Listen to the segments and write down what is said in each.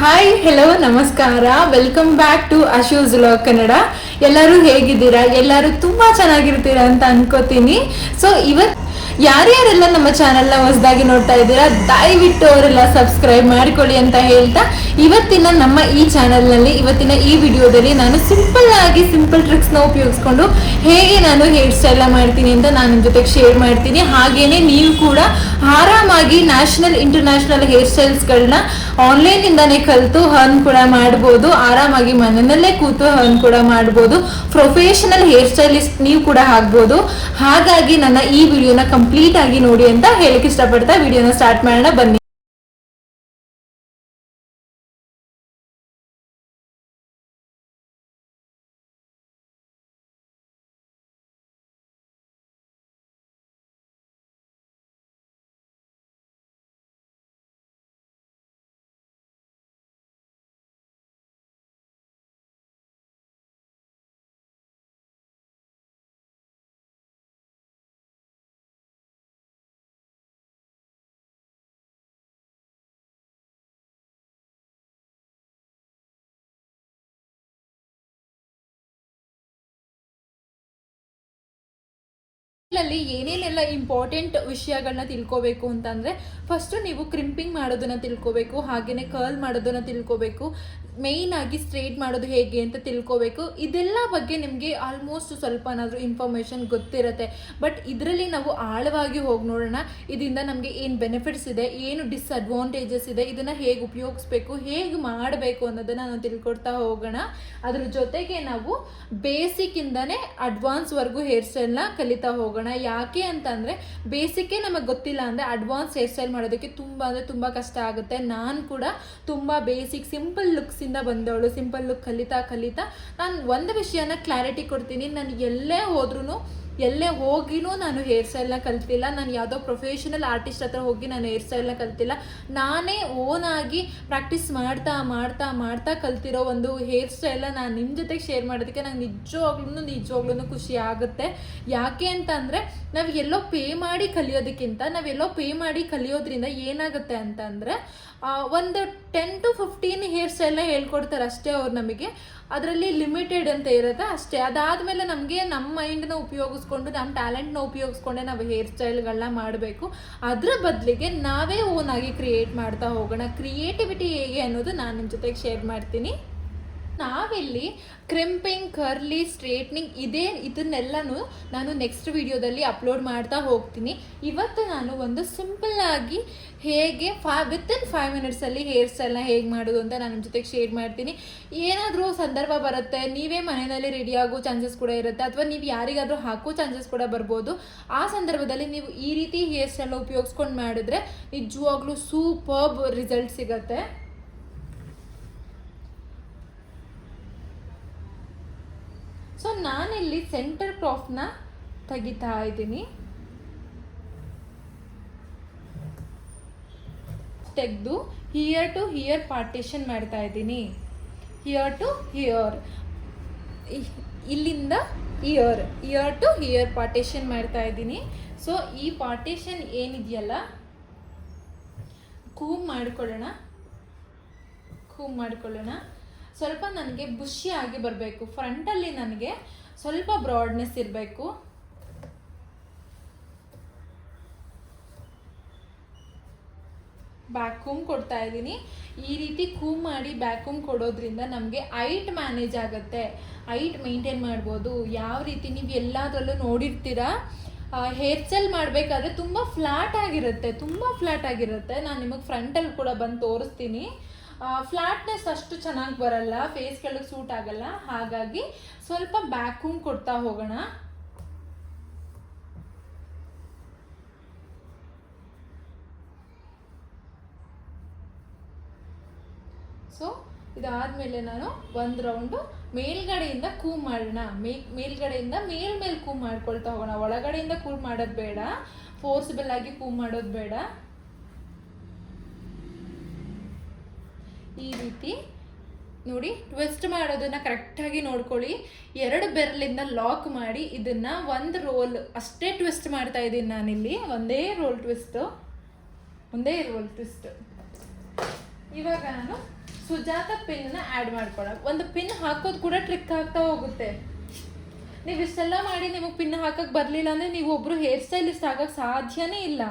Hi hello ನಮಸ್ಕಾರ welcome back to Ashu's vlog Kannada ಎಲ್ಲರೂ ಹೇಗಿದ್ದೀರಾ ಎಲ್ಲರೂ ತುಂಬಾ ಚೆನ್ನಾಗಿರ್ತೀರಾ ಅಂತ ಅನ್ಕೋತೀನಿ ಸೊ ಇವತ್ ಯಾರ್ಯಾರೆಲ್ಲ ನಮ್ಮ ಚಾನೆಲ್ನ ಹೊಸದಾಗಿ ನೋಡ್ತಾ ಇದ್ದೀರಾ, ದಯವಿಟ್ಟು ಅವರೆಲ್ಲ ಸಬ್ಸ್ಕ್ರೈಬ್ ಮಾಡ್ಕೊಳ್ಳಿ ಅಂತ ಹೇಳ್ತಾ ಇವತ್ತಿನ ನಮ್ಮ ಈ ಚಾನೆಲ್ನಲ್ಲಿ, ಇವತ್ತಿನ ಈ ವಿಡಿಯೋದಲ್ಲಿ ನಾನು ಸಿಂಪಲ್ ಆಗಿ ಸಿಂಪಲ್ ಟ್ರಿಕ್ಸ್ನ ಉಪಯೋಗಿಸ್ಕೊಂಡು ಹೇಗೆ ನಾನು ಹೇರ್ ಸ್ಟೈಲ್ನ ಮಾಡ್ತೀನಿ ಅಂತ ನಾನು ನಿಮ್ಮ ಜೊತೆಗೆ ಶೇರ್ ಮಾಡ್ತೀನಿ. ಹಾಗೇನೆ ನೀವು ಕೂಡ ಆರಾಮಾಗಿ ನ್ಯಾಷನಲ್, ಇಂಟರ್ನ್ಯಾಷನಲ್ ಹೇರ್ ಸ್ಟೈಲ್ಸ್ಗಳನ್ನ ಆನ್ಲೈನ್ ಇಂದಾನೆ ಕಲಿತು ಹರ್ನ್ ಕೂಡ ಮಾಡ್ಬೋದು. ಆರಾಮಾಗಿ ಮನೆಯಲ್ಲೇ ಕೂತು ಹರ್ನ್ ಕೂಡ ಮಾಡ್ಬೋದು. ಪ್ರೊಫೆಷನಲ್ ಹೇರ್ ಸ್ಟೈಲಿಸ್ಟ್ ನೀವು ಕೂಡ ಆಗ್ಬೋದು. ಹಾಗಾಗಿ ನನ್ನ ಈ ವಿಡಿಯೋನ ಕಂಪ್ಲೀಟ್ ಆಗಿ ನೋಡಿ ಅಂತ ಹೇಳಕ್ಕೆ ಇಷ್ಟಪಡ್ತಾ ವಿಡಿಯೋನ ಸ್ಟಾರ್ಟ್ ಮಾಡೋಣ. ಬನ್ನಿ. ಅಲ್ಲಿ ಏನೇನೆಲ್ಲ ಇಂಪಾರ್ಟೆಂಟ್ ವಿಷಯಗಳನ್ನ ತಿಳ್ಕೋಬೇಕು ಅಂತಂದ್ರೆ ಫಸ್ಟ್ ನೀವು ಕ್ರಿಂಪಿಂಗ್ ಮಾಡೋದನ್ನ ತಿಳ್ಕೋಬೇಕು, ಹಾಗೇನೆ ಕರ್ಲ್ ಮಾಡೋದನ್ನ ತಿಳ್ಕೋಬೇಕು ಆಗಿ ಸ್ಟ್ರೇಟ್ ಮಾಡೋದು ಹೇಗೆ ಅಂತ ತಿಳ್ಕೋಬೇಕು. ಇದೆಲ್ಲ ಬಗ್ಗೆ ನಿಮಗೆ ಆಲ್ಮೋಸ್ಟ್ ಸ್ವಲ್ಪನಾದರೂ ಇನ್ಫಾರ್ಮೇಷನ್ ಗೊತ್ತಿರುತ್ತೆ. ಬಟ್ ಇದರಲ್ಲಿ ನಾವು ಆಳವಾಗಿ ಹೋಗಿ ನೋಡೋಣ. ಇದರಿಂದ ನಮಗೆ ಏನು ಬೆನಿಫಿಟ್ಸ್ ಇದೆ, ಏನು ಡಿಸ್ಅಡ್ವಾಂಟೇಜಸ್ ಇದೆ, ಇದನ್ನ ಹೇಗೆ ಉಪಯೋಗಿಸ್ಬೇಕು, ಹೇಗೆ ಮಾಡಬೇಕು ಅನ್ನೋದನ್ನ ನಾವು ತಿಳ್ಕೊಡ್ತಾ ಹೋಗೋಣ. ಅದ್ರ ಜೊತೆಗೆ ನಾವು ಬೇಸಿಕ್ ಇಂದಾನೆ ಅಡ್ವಾನ್ಸ್ ವರ್ಗು ಹೇರ್ ಸ್ಟೈಲ್ನ ಕಲಿತಾ ಹೋಗೋಣ. ಯಾಕೆ ಅಂತಂದ್ರೆ ಬೇಸಿಕ್ಕೇ ನಮಗೆ ಗೊತ್ತಿಲ್ಲ ಅಂದ್ರೆ ಅಡ್ವಾನ್ಸ್ ಹೇರ್ ಸ್ಟೈಲ್ ಮಾಡೋದಕ್ಕೆ ತುಂಬಾ ಅಂದ್ರೆ ತುಂಬಾ ಕಷ್ಟ ಆಗುತ್ತೆ. ನಾನು ಕೂಡ ತುಂಬಾ ಬೇಸಿಕ್ ಸಿಂಪಲ್ ಲುಕ್ಸ್ ಇಂದ ಬಂದವಳು. ಸಿಂಪಲ್ ಲುಕ್ ಕಲಿತಾ ಕಲಿತಾ ನಾನು ಒಂದು ವಿಷಯನ ಕ್ಲಾರಿಟಿ ಕೊಡ್ತೀನಿ. ನಾನು ಎಲ್ಲೇ ಹೋದ್ರೂ ಎಲ್ಲೇ ಹೋಗಿನೂ ನಾನು ಹೇರ್ ಸ್ಟೈಲ್ನ ಕಲ್ತಿಲ್ಲ. ನಾನು ಯಾವುದೋ ಪ್ರೊಫೆಷನಲ್ ಆರ್ಟಿಸ್ಟ್ ಹತ್ರ ಹೋಗಿ ನಾನು ಹೇರ್ ಸ್ಟೈಲ್ನ ಕಲ್ತಿಲ್ಲ. ನಾನೇ ಓನ್ ಆಗಿ ಪ್ರಾಕ್ಟೀಸ್ ಮಾಡ್ತಾ ಮಾಡ್ತಾ ಮಾಡ್ತಾ ಕಲ್ತಿರೋ ಒಂದು ಹೇರ್ ಸ್ಟೈಲ್ನ ನಾನು ನಿಮ್ಮ ಜೊತೆಗೆ ಶೇರ್ ಮಾಡೋದಕ್ಕೆ ನಂಗೆ ನಿಜವಾಗ್ಲೂ ನಿಜವಾಗ್ಲೂ ಖುಷಿ ಆಗುತ್ತೆ. ಯಾಕೆ ಅಂತಂದರೆ ನಾವು ಎಲ್ಲೋ ಪೇ ಮಾಡಿ ಕಲಿಯೋದಕ್ಕಿಂತ ನಾವೆಲ್ಲೋ ಪೇ ಮಾಡಿ ಕಲಿಯೋದ್ರಿಂದ ಏನಾಗುತ್ತೆ ಅಂತಂದರೆ ಒಂದು ಟೆನ್ ಟು ಫಿಫ್ಟೀನ್ ಹೇರ್ ಸ್ಟೈಲ್ನ ಹೇಳ್ಕೊಡ್ತಾರೆ ಅಷ್ಟೇ ಅವ್ರು ನಮಗೆ. ಅದರಲ್ಲಿ ಲಿಮಿಟೆಡ್ ಅಂತ ಇರುತ್ತೆ, ಅಷ್ಟೇ. ಅದಾದಮೇಲೆ ನಮಗೆ ನಮ್ಮ ಮೈಂಡ್ನ ಉಪಯೋಗಿಸ್ಕೊಂಡು ನಮ್ಮ ಟ್ಯಾಲೆಂಟ್ನ ಉಪಯೋಗಿಸ್ಕೊಂಡೆ ನಾವು ಹೇರ್ ಸ್ಟೈಲ್ಗಳನ್ನ ಮಾಡಬೇಕು. ಅದರ ಬದಲಿಗೆ ನಾವೇ ಓನಾಗಿ ಕ್ರಿಯೇಟ್ ಮಾಡ್ತಾ ಹೋಗೋಣ. ಕ್ರಿಯೇಟಿವಿಟಿ ಹೇಗೆ ಅನ್ನೋದು ನಾನು ನಿಮ್ಮ ಜೊತೆಗೆ ಶೇರ್ ಮಾಡ್ತೀನಿ. ನಾವಿಲ್ಲಿ ಕ್ರಿಂಪಿಂಗ್ ಕರ್ಲಿ ಸ್ಟ್ರೇಟ್ನಿಂಗ್ ಇದೇ ಇದನ್ನೆಲ್ಲನೂ ನಾನು ನೆಕ್ಸ್ಟ್ ವಿಡಿಯೋದಲ್ಲಿ ಅಪ್ಲೋಡ್ ಮಾಡ್ತಾ ಹೋಗ್ತೀನಿ. ಇವತ್ತು ನಾನು ಒಂದು ಸಿಂಪಲ್ ಆಗಿ ಹೇಗೆ ಫೈ ವಿತಿನ್ ಫೈವ್ ಮಿನಿಟ್ಸಲ್ಲಿ ಹೇರ್ ಸ್ಟೈಲ್ನ ಹೇಗೆ ಮಾಡೋದು ಅಂತ ನಾನು ನಿಮ್ಮ ಜೊತೆಗೆ ಶೇರ್ ಮಾಡ್ತೀನಿ. ಏನಾದರೂ ಸಂದರ್ಭ ಬರುತ್ತೆ, ನೀವೇ ಮನೆಯಲ್ಲಿ ರೆಡಿ ಆಗೋ ಚಾನ್ಸಸ್ ಕೂಡ ಇರುತ್ತೆ, ಅಥವಾ ನೀವು ಯಾರಿಗಾದರೂ ಹಾಕೋ ಚಾನ್ಸಸ್ ಕೂಡ ಬರ್ಬೋದು. ಆ ಸಂದರ್ಭದಲ್ಲಿ ನೀವು ಈ ರೀತಿ ಹೇರ್ ಸ್ಟೈಲ್ನ ಉಪಯೋಗಿಸ್ಕೊಂಡು ಮಾಡಿದ್ರೆ ನಿಜವಾಗ್ಲೂ ಸೂಪರ್ಬ್ ರಿಸಲ್ಟ್ ಸಿಗತ್ತೆ. ನಾನಿಲ್ಲಿ ಸೆಂಟರ್ ಕ್ರಾಫ್ನ ತೆಗಿತಾ ಇದ್ದೀನಿ. ತೆಗೆದು ಹಿಯರ್ ಟು ಹಿಯರ್ ಪಾರ್ಟಿಷನ್ ಮಾಡ್ತಾ ಇದ್ದೀನಿ. ಹಿಯರ್ ಟು ಹಿಯರ್ ಇಲ್ಲಿಂದ ear ear to here partition ಮಾಡ್ತಾ ಇದ್ದೀನಿ. ಸೊ ಈ ಪಾರ್ಟಿಷನ್ ಏನಿದೆಯಲ್ಲ? ಕೂಮ್ ಮಾಡ್ಕೊಳ್ಳೋಣ. ಕೂಮ್ ಮಾಡ್ಕೊಳ್ಳೋಣ. ಸ್ವಲ್ಪ ನನಗೆ ಬುಷಿಯಾಗಿ ಬರಬೇಕು. ಫ್ರಂಟಲ್ಲಿ ನನಗೆ ಸ್ವಲ್ಪ ಬ್ರಾಡ್ನೆಸ್ ಇರಬೇಕು. ಬ್ಯಾಕ್ ಕೊಡ್ತಾ ಇದ್ದೀನಿ. ಈ ರೀತಿ ಕೂಮ್ ಮಾಡಿ ಬ್ಯಾಕ್ ಕೂಮ್ ಕೊಡೋದ್ರಿಂದ ನಮಗೆ ಐಟ್ ಮ್ಯಾನೇಜ್ ಆಗುತ್ತೆ. ಐಟ್ ಮೇಂಟೈನ್ ಮಾಡ್ಬೋದು. ಯಾವ ರೀತಿ ನೀವು ಎಲ್ಲದರಲ್ಲೂ ನೋಡಿರ್ತೀರಾ? ಹೇರ್ ಸ್ಟೈಲ್ ಮಾಡಬೇಕಾದ್ರೆ ತುಂಬ ಫ್ಲಾಟ್ ಆಗಿರುತ್ತೆ. ತುಂಬ ಫ್ಲಾಟ್ ಆಗಿರುತ್ತೆ. ನಾನು ನಿಮಗೆ ಫ್ರಂಟಲ್ಲಿ ಕೂಡ ಬಂದು ತೋರಿಸ್ತೀನಿ. ಫ್ಲಾಟ್ನೆಸ್ ಅಷ್ಟು ಚೆನ್ನಾಗಿ ಬರಲ್ಲ ಫೇಸ್ ಕೆಳಗೆ ಸೂಟ್ ಆಗಲ್ಲ. ಹಾಗಾಗಿ ಸ್ವಲ್ಪ ಬ್ಯಾಕ್ ಕೂಮ್ ಕೊಡ್ತಾ ಹೋಗೋಣ. ಸೊ ಇದಾದ್ಮೇಲೆ ನಾನು ಒಂದು ರೌಂಡು ಮೇಲ್ಗಡೆಯಿಂದ ಕೂ ಮಾಡೋಣ. ಮೇ, ಮೇಲ್ಗಡೆಯಿಂದ ಮೇಲ್ ಮೇಲೆ ಕೂ ಮಾಡ್ಕೊಳ್ತಾ ಹೋಗೋಣ. ಒಳಗಡೆಯಿಂದ ಕೂ ಮಾಡೋದು ಬೇಡ. ಫೋರ್ಸಿಬಲ್ ಆಗಿ ಕೂ ಮಾಡೋದು ಬೇಡ. ಈ ರೀತಿ ನೋಡಿ ಟ್ವಿಸ್ಟ್ ಮಾಡೋದನ್ನ ಕರೆಕ್ಟಾಗಿ ನೋಡ್ಕೊಳ್ಳಿ. ಎರಡು ಬೆರಳಿಂದ ಲಾಕ್ ಮಾಡಿ ಇದನ್ನು ಒಂದು ರೋಲ್ ಅಷ್ಟೇ ಟ್ವಿಸ್ಟ್ ಮಾಡ್ತಾ ಇದ್ದೀನಿ ನಾನಿಲ್ಲಿ. ಒಂದೇ ರೋಲ್ ಟ್ವಿಸ್ಟ್ ಒಂದೇ ರೋಲ್ ಟ್ವಿಸ್ಟ್ ಇವಾಗ ನಾನು ಸುಜಾತ ಪಿನ್ನ ಆ್ಯಡ್ ಮಾಡ್ಕೊಳ್ಳೋಣ. ಒಂದು ಪಿನ್ ಹಾಕೋದು ಕೂಡ ಟ್ರಿಕ್ ಆಗ್ತಾ ಹೋಗುತ್ತೆ. ನೀವು ಇಷ್ಟೆಲ್ಲ ಮಾಡಿ ನಿಮಗೆ ಪಿನ್ ಹಾಕಕ್ಕೆ ಬರಲಿಲ್ಲ ಅಂದರೆ ನೀವು ಒಬ್ಬರು ಹೇರ್ ಸ್ಟೈಲಿಸ್ಟ್ ಆಗಕ್ಕೆ ಸಾಧ್ಯನೇ ಇಲ್ಲ.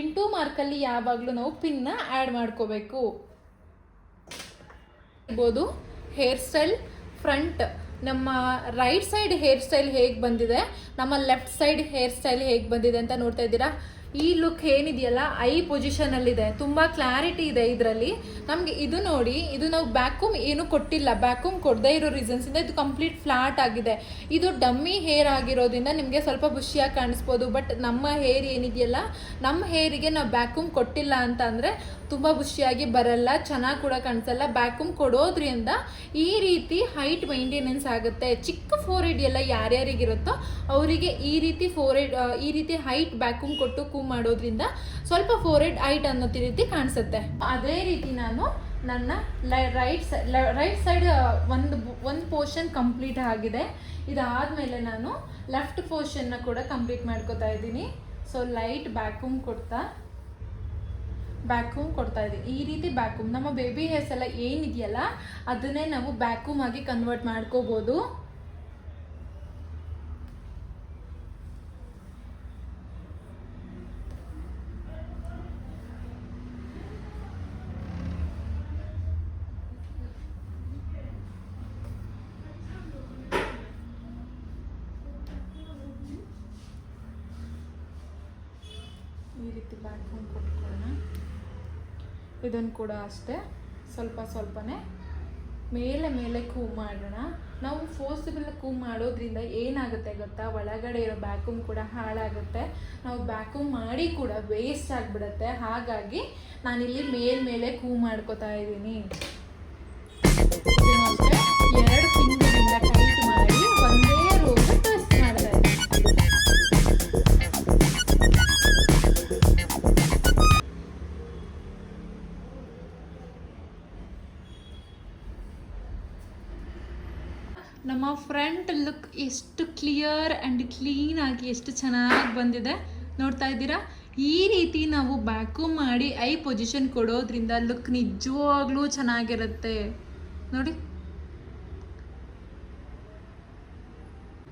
ಇಂಟು ಮಾರ್ಕಲ್ಲಿ ಯಾವಾಗಲೂ ನಾವು ಪಿನ್ನ ಆ್ಯಡ್ ಮಾಡ್ಕೋಬೇಕು. ಇರ್ಬೋದು ಹೇರ್ ಸ್ಟೈಲ್ ಫ್ರಂಟ್ ನಮ್ಮ ರೈಟ್ ಸೈಡ್ ಹೇರ್ ಸ್ಟೈಲ್ ಹೇಗೆ ಬಂದಿದೆ? ನಮ್ಮ ಲೆಫ್ಟ್ ಸೈಡ್ ಹೇರ್ ಸ್ಟೈಲ್ ಹೇಗೆ ಬಂದಿದೆ ಅಂತ ನೋಡ್ತಾ ಇದ್ದೀರಾ? ಈ ಲುಕ್ ಏನಿದೆಯಲ್ಲ ಐ ಪೊಸಿಷನಲ್ಲಿದೆ ತುಂಬ ಕ್ಲಾರಿಟಿ ಇದೆ ಇದರಲ್ಲಿ. ನಮಗೆ ಇದು ನೋಡಿ, ಇದು ನಾವು ಬ್ಯಾಕುಮ್ ಏನು ಕೊಟ್ಟಿಲ್ಲ. ಬ್ಯಾಕುಮ್ ಕೊಡದೇ ಇರೋ ರೀಸನ್ಸಿಂದ ಇದು ಕಂಪ್ಲೀಟ್ ಫ್ಲಾಟ್ ಆಗಿದೆ. ಇದು ಡಮ್ಮಿ ಹೇರ್ ಆಗಿರೋದ್ರಿಂದ ನಿಮಗೆ ಸ್ವಲ್ಪ ಖುಷಿಯಾಗಿ ಕಾಣಿಸ್ಬೋದು. ಬಟ್ ನಮ್ಮ ಹೇರ್ ಏನಿದೆಯಲ್ಲ, ನಮ್ಮ ಹೇರಿಗೆ ನಾವು ಬ್ಯಾಕುಮ್ ಕೊಟ್ಟಿಲ್ಲ ಅಂತ ಅಂದರೆ ತುಂಬ ಖುಷಿಯಾಗಿ ಬರಲ್ಲ, ಚೆನ್ನಾಗಿ ಕೂಡ ಕಾಣಿಸಲ್ಲ. ಬ್ಯಾಕುಮ್ ಕೊಡೋದ್ರಿಂದ ಈ ರೀತಿ ಹೈಟ್ ಮೈಂಟೆನೆನ್ಸ್ ಆಗುತ್ತೆ. ಚಿಕ್ಕ ಫೋರ್ ಹೆಡ್ ಎಲ್ಲ ಯಾರ್ಯಾರಿಗಿರುತ್ತೋ ಅವರಿಗೆ ಈ ರೀತಿ ಫೋರ್ ಈ ರೀತಿ ಹೈಟ್ ಬ್ಯಾಕುಮ್ ಕೊಟ್ಟು ಮಾಡೋದ್ರಿಂದ ಸ್ವಲ್ಪ ಫೋರ್ ಹೆಡ್ ಐಟ್ ಅನ್ನೋ ರೀತಿ ಕಾಣಿಸುತ್ತೆ. ಅದೇ ರೀತಿ ನಾನು ನನ್ನ ರೈಟ್ ಸೈಡ್ ರೈಟ್ ಸೈಡ್ ಒಂದು ಒಂದು ಪೋರ್ಷನ್ ಕಂಪ್ಲೀಟ್ ಆಗಿದೆ. ಇದಾದಮೇಲೆ ನಾನು ಲೆಫ್ಟ್ ಪೋರ್ಷನ್ನ ಕೂಡ ಕಂಪ್ಲೀಟ್ ಮಾಡ್ಕೋತಾ ಇದ್ದೀನಿ. ಸೊ ಲೈಟ್ ಬ್ಯಾಕೂಮ್ ಕೊಡ್ತಾ ಬ್ಯಾಕೂಮ್ ಕೊಡ್ತಾ ಇದ್ದೀನಿ. ಈ ರೀತಿ ಬ್ಯಾಕೂಮ್ ನಮ್ಮ ಬೇಬಿ ಹೇರ್ಸ್ ಎಲ್ಲ ಏನಿದೆಯಲ್ಲ, ಅದನ್ನೇ ನಾವು ಬ್ಯಾಕೂಮ್ ಆಗಿ ಕನ್ವರ್ಟ್ ಮಾಡ್ಕೋಬೋದು. ಈ ರೀತಿ ಬ್ಯಾಕೂಮ್ ಕೊಟ್ಕೊಳ್ಳೋಣ. ಇದನ್ನು ಕೂಡ ಅಷ್ಟೇ. ಸ್ವಲ್ಪ ಸ್ವಲ್ಪನೇ. ಮೇಲೆ ಮೇಲೆ ಕೂ ಮಾಡೋಣ. ನಾವು ಫೋರ್ಸಿಬಲ್ ಕೂ ಮಾಡೋದ್ರಿಂದ ಏನಾಗುತ್ತೆ ಗೊತ್ತಾ? ಒಳಗಡೆ ಇರೋ ಬ್ಯಾಕೂಮ್ ಕೂಡ ಹಾಳಾಗುತ್ತೆ. ನಾವು ಬ್ಯಾಕೂಮ್ ಮಾಡಿ ಕೂಡ ವೇಸ್ಟ್ ಆಗಿಬಿಡುತ್ತೆ. ಹಾಗಾಗಿ ನಾನಿಲ್ಲಿ ಮೇಲ್ ಮೇಲೆ ಕೂಮ್ ಮಾಡ್ಕೋತಾ ಇದ್ದೀನಿ. ಕ್ಲಿಯರ್ ಆ್ಯಂಡ್ ಕ್ಲೀನ್ ಆಗಿ ಎಷ್ಟು ಚೆನ್ನಾಗಿ ಬಂದಿದೆ ನೋಡ್ತಾ ಇದ್ದೀರಾ? ಈ ರೀತಿ ನಾವು ಬ್ಯಾಕು ಮಾಡಿ ಐ ಪೊಸಿಷನ್ ಕೊಡೋದ್ರಿಂದ ಲುಕ್ ನಿಜವಾಗ್ಲೂ ಚೆನ್ನಾಗಿರುತ್ತೆ. ನೋಡಿ.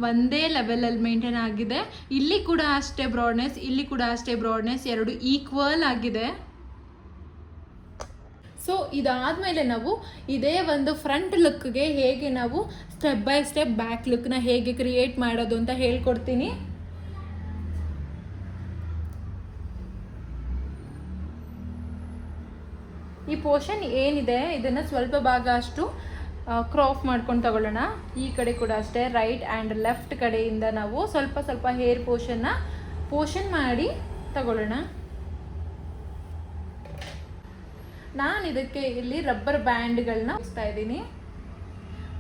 ಒಂದೇ ಲೆವೆಲಲ್ಲಿ ಮೇಂಟೈನ್ ಆಗಿದೆ. ಇಲ್ಲಿ ಕೂಡ ಅಷ್ಟೇ ಬ್ರಾಡ್ನೆಸ್ ಇಲ್ಲಿ ಕೂಡ ಅಷ್ಟೇ ಬ್ರಾಡ್ನೆಸ್ ಎರಡು ಈಕ್ವಲ್ ಆಗಿದೆ. ಸೊ ಇದಾದಮೇಲೆ ನಾವು ಇದೇ ಒಂದು ಫ್ರಂಟ್ ಲುಕ್ಗೆ ಹೇಗೆ ನಾವು ಸ್ಟೆಪ್ ಬೈ ಸ್ಟೆಪ್ ಬ್ಯಾಕ್ ಲುಕ್ನ ಹೇಗೆ ಕ್ರಿಯೇಟ್ ಮಾಡೋದು ಅಂತ ಹೇಳ್ಕೊಡ್ತೀನಿ. ಈ ಪೋರ್ಷನ್ ಏನಿದೆ? ಇದನ್ನು ಸ್ವಲ್ಪ ಭಾಗ ಅಷ್ಟು ಕ್ರಾಫ್ ಮಾಡ್ಕೊಂಡು ತಗೊಳ್ಳೋಣ. ಈ ಕಡೆ ಕೂಡ ಅಷ್ಟೇ ರೈಟ್ ಆ್ಯಂಡ್ ಲೆಫ್ಟ್ ಕಡೆಯಿಂದ ನಾವು ಸ್ವಲ್ಪ ಸ್ವಲ್ಪ ಹೇರ್ ಪೋರ್ಷನ್ನ ಪೋರ್ಷನ್ ಮಾಡಿ ತಗೊಳ್ಳೋಣ. ನಾನು ಇದಕ್ಕೆ ಇಲ್ಲಿ ರಬ್ಬರ್ ಬ್ಯಾಂಡ್ಗಳನ್ನ ಬಳಸ್ತಾ ಇದ್ದೀನಿ.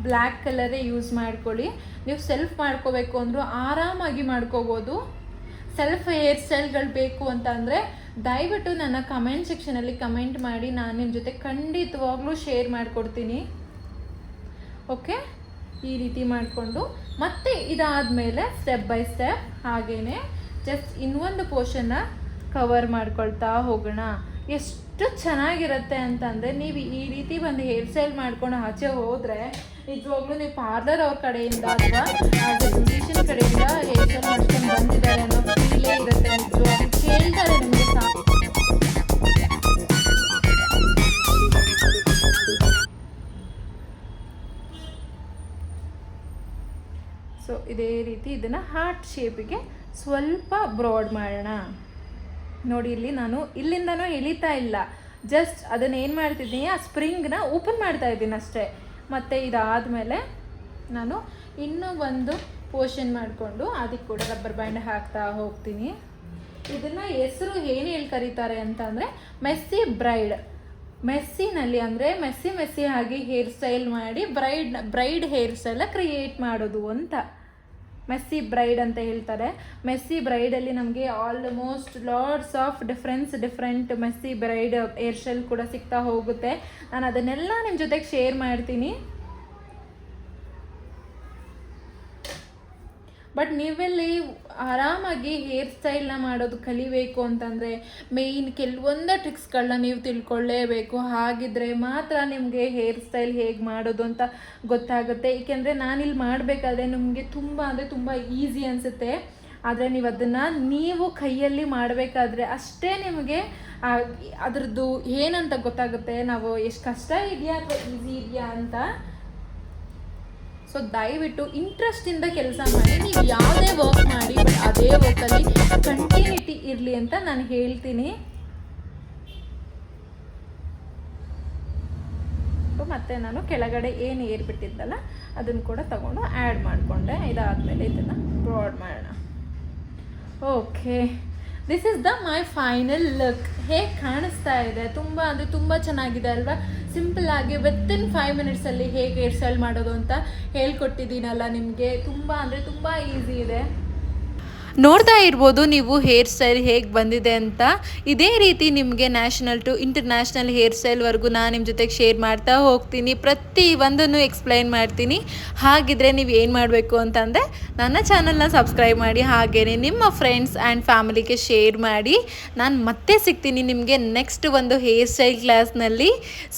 ಬ್ಲ್ಯಾಕ್ ಕಲರೇ ಯೂಸ್ ಮಾಡ್ಕೊಳ್ಳಿ. ನೀವು ಸೆಲ್ಫ್ ಮಾಡ್ಕೋಬೇಕು ಅಂದರೂ ಆರಾಮಾಗಿ ಮಾಡ್ಕೋಬೋದು. ಸೆಲ್ಫ್ ಹೇರ್ ಸ್ಟೈಲ್ಗಳು ಬೇಕು ಅಂತ ಅಂದರೆ ದಯವಿಟ್ಟು ನನ್ನ ಕಮೆಂಟ್ ಸೆಕ್ಷನಲ್ಲಿ ಕಮೆಂಟ್ ಮಾಡಿ, ನಾನು ನಿಮ್ಮ ಜೊತೆ ಖಂಡಿತವಾಗ್ಲೂ ಶೇರ್ ಮಾಡಿಕೊಡ್ತೀನಿ. ಓಕೆ? ಈ ರೀತಿ ಮಾಡಿಕೊಂಡು, ಮತ್ತೆ ಇದಾದಮೇಲೆ ಸ್ಟೆಪ್ ಬೈ ಸ್ಟೆಪ್ ಹಾಗೇ ಜಸ್ಟ್ ಇನ್ನೊಂದು ಪೋರ್ಷನ್ನ ಕವರ್ ಮಾಡ್ಕೊಳ್ತಾ ಹೋಗೋಣ. ಎಷ್ಟು ಚೆನ್ನಾಗಿರುತ್ತೆ ಅಂತಂದರೆ ನೀವು ಈ ರೀತಿ ಒಂದು ಹೇರ್ ಸ್ಟೈಲ್ ಮಾಡ್ಕೊಂಡು ಆಚೆ ಹೋದರೆ ನಿಜವಾಗ್ಲೂ ನೀವು ಪಾರ್ಲರ್ ಅವ್ರ ಕಡೆಯಿಂದ ಅಥವಾ ಬ್ಯೂಟಿಷಿಯನ್ ಕಡೆಯಿಂದ ಹೇರ್ ಸ್ಟೈಲ್ ಮಾಡ್ಕೊಂಡು ಬಂದಿದ್ದಾರೆ ಅನ್ನೋ ಫೀಲೇ ಇರುತ್ತೆ ನಿಜವಾಗ್ಲೂ. ಕೇಳ್ತಾರೆ ನಿಮಗೆ ಸೊ ಇದೇ ರೀತಿ ಇದನ್ನು ಹಾರ್ಟ್ ಶೇಪಿಗೆ ಸ್ವಲ್ಪ ಬ್ರಾಡ್ ಮಾಡೋಣ. ನೋಡಿ ಇಲ್ಲಿ ನಾನು ಇಲ್ಲಿಂದನೂ ಎಳಿತಾ ಇಲ್ಲ. ಜಸ್ಟ್ ಅದನ್ನು ಏನು ಮಾಡ್ತಿದ್ದೀನಿ, ಆ ಸ್ಪ್ರಿಂಗ್ನ ಓಪನ್ ಮಾಡ್ತಾ ಇದ್ದೀನಿ ಅಷ್ಟೇ. ಮತ್ತು ಇದಾದಮೇಲೆ ನಾನು ಇನ್ನೂ ಒಂದು ಪೋರ್ಷನ್ ಮಾಡಿಕೊಂಡು ಅದಕ್ಕೆ ಕೂಡ ರಬ್ಬರ್ ಬ್ಯಾಂಡ್ ಹಾಕ್ತಾ ಹೋಗ್ತೀನಿ. ಇದನ್ನು ಹೆಸರು ಏನು ಹೇಳಿ ಕರೀತಾರೆ ಅಂತಂದರೆ ಮೆಸ್ಸಿ ಬ್ರೈಡ್ ಮೆಸ್ಸಿನಲ್ಲಿ ಅಂದರೆ ಮೆಸ್ಸಿ ಮೆಸ್ಸಿ ಆಗಿ ಹೇರ್ ಸ್ಟೈಲ್ ಮಾಡಿ ಬ್ರೈಡ್ ಬ್ರೈಡ್ ಹೇರ್ ಸ್ಟೈಲ ಕ್ರಿಯೇಟ್ ಮಾಡೋದು ಅಂತ. ಮೆಸ್ಸಿ ಬ್ರೈಡ್ ಅಂತ ಹೇಳ್ತಾರೆ. ಮೆಸ್ಸಿ ಬ್ರೈಡಲ್ಲಿ ನಮಗೆ almost lots of difference different messy braid hairstyle ಕೂಡ ಸಿಗ್ತಾ ಹೋಗುತ್ತೆ. ನಾನು ಅದನ್ನೆಲ್ಲ ನಿಮ್ಮ ಜೊತೆಗೆ ಶೇರ್ ಮಾಡ್ತೀನಿ. ಬಟ್ ನೀವೆಲ್ಲಿ ಆರಾಮಾಗಿ ಹೇರ್ ಸ್ಟೈಲ್ನ ಮಾಡೋದು ಕಲಿಬೇಕು ಅಂತಂದರೆ ಮೇಯ್ನ್ ಕೆಲವೊಂದು ಟ್ರಿಕ್ಸ್ಗಳನ್ನ ನೀವು ತಿಳ್ಕೊಳ್ಳೇಬೇಕು. ಹಾಗಿದ್ರೆ ಮಾತ್ರ ನಿಮಗೆ ಹೇರ್ ಸ್ಟೈಲ್ ಹೇಗೆ ಮಾಡೋದು ಅಂತ ಗೊತ್ತಾಗುತ್ತೆ. ಏಕೆಂದರೆ ನಾನಿಲ್ಲಿ ಮಾಡಬೇಕಾದ್ರೆ ನಿಮಗೆ ತುಂಬ ಅಂದರೆ ತುಂಬ ಈಸಿ ಅನಿಸುತ್ತೆ. ಆದರೆ ನೀವು ಅದನ್ನು ನೀವು ಕೈಯಲ್ಲಿ ಮಾಡಬೇಕಾದ್ರೆ ಅಷ್ಟೇ ನಿಮಗೆ ಅದರದ್ದು ಏನಂತ ಗೊತ್ತಾಗುತ್ತೆ? ನಾವು ಎಷ್ಟು ಕಷ್ಟ ಇದೆಯಾ ಅಥವಾ ಈಸಿ ಇದೆಯಾ ಅಂತ ಸೊ ದಯವಿಟ್ಟು ಇಂಟ್ರೆಸ್ಟಿಂದ ಕೆಲಸ ಮಾಡಿ, ನೀವು ಯಾವುದೇ ವರ್ಕ್ ಮಾಡಿ ಬಟ್ ಅದೇ ವರ್ಕಲ್ಲಿ ಕಂಟಿನ್ಯೂಟಿ ಇರಲಿ ಅಂತ ನಾನು ಹೇಳ್ತೀನಿ. ಮತ್ತು ನಾನು ಕೆಳಗಡೆ ಏನು ಏರ್ಬಿಟ್ಟಿದ್ದಲ್ಲ ಅದನ್ನು ಕೂಡ ತಗೊಂಡು ಆ್ಯಡ್ ಮಾಡಿಕೊಂಡೆ. ಇದಾದಮೇಲೆ ಇದನ್ನು ಬ್ರಾಡ್ ಮಾಡೋಣ. Okay this is the my final look ಹೇಗೆ ಕಾಣಿಸ್ತಾ ಇದೆ. ತುಂಬ ಅಂದರೆ ತುಂಬ ಚೆನ್ನಾಗಿದೆ ಅಲ್ವಾ? ಸಿಂಪಲ್ ಆಗಿ ಇನ್ ಫೈವ್ ಮಿನಿಟ್ಸಲ್ಲಿ ಹೇಗೆ ಹೇರ್ ಸ್ಟೈಲ್ ಮಾಡೋದು ಅಂತ ಹೇಳ್ಕೊಟ್ಟಿದ್ದೀನಲ್ಲ ನಿಮಗೆ. ತುಂಬ ಅಂದರೆ ತುಂಬ ಈಸಿ ಇದೆ. ನೋಡ್ತಾ ಇರ್ಬೋದು ನೀವು ಹೇರ್ ಸ್ಟೈಲ್ ಹೇಗೆ ಬಂದಿದೆ ಅಂತ. ಇದೇ ರೀತಿ ನಿಮಗೆ ನ್ಯಾಷನಲ್ ಟು ಇಂಟರ್ನ್ಯಾಷನಲ್ ಹೇರ್ ಸ್ಟೈಲ್ವರೆಗೂ ನಾನು ನಿಮ್ಮ ಜೊತೆಗೆ ಶೇರ್ ಮಾಡ್ತಾ ಹೋಗ್ತೀನಿ. ಪ್ರತಿ ಒಂದನ್ನು ಎಕ್ಸ್ಪ್ಲೈನ್ ಮಾಡ್ತೀನಿ. ಹಾಗಿದ್ರೆ ನೀವು ಏನು ಮಾಡಬೇಕು ಅಂತಂದರೆ ನನ್ನ ಚಾನಲ್ನ ಸಬ್ಸ್ಕ್ರೈಬ್ ಮಾಡಿ ಹಾಗೇ ನಿಮ್ಮ ಫ್ರೆಂಡ್ಸ್ ಆ್ಯಂಡ್ ಫ್ಯಾಮಿಲಿಗೆ ಶೇರ್ ಮಾಡಿ. ನಾನು ಮತ್ತೆ ಸಿಗ್ತೀನಿ ನಿಮಗೆ ನೆಕ್ಸ್ಟ್ ಒಂದು ಹೇರ್ ಸ್ಟೈಲ್ ಕ್ಲಾಸ್ನಲ್ಲಿ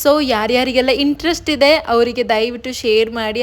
ಸೊ ಯಾರ್ಯಾರಿಗೆಲ್ಲ ಇಂಟ್ರೆಸ್ಟ್ ಇದೆ, ಅವರಿಗೆ ದಯವಿಟ್ಟು ಶೇರ್ ಮಾಡಿ.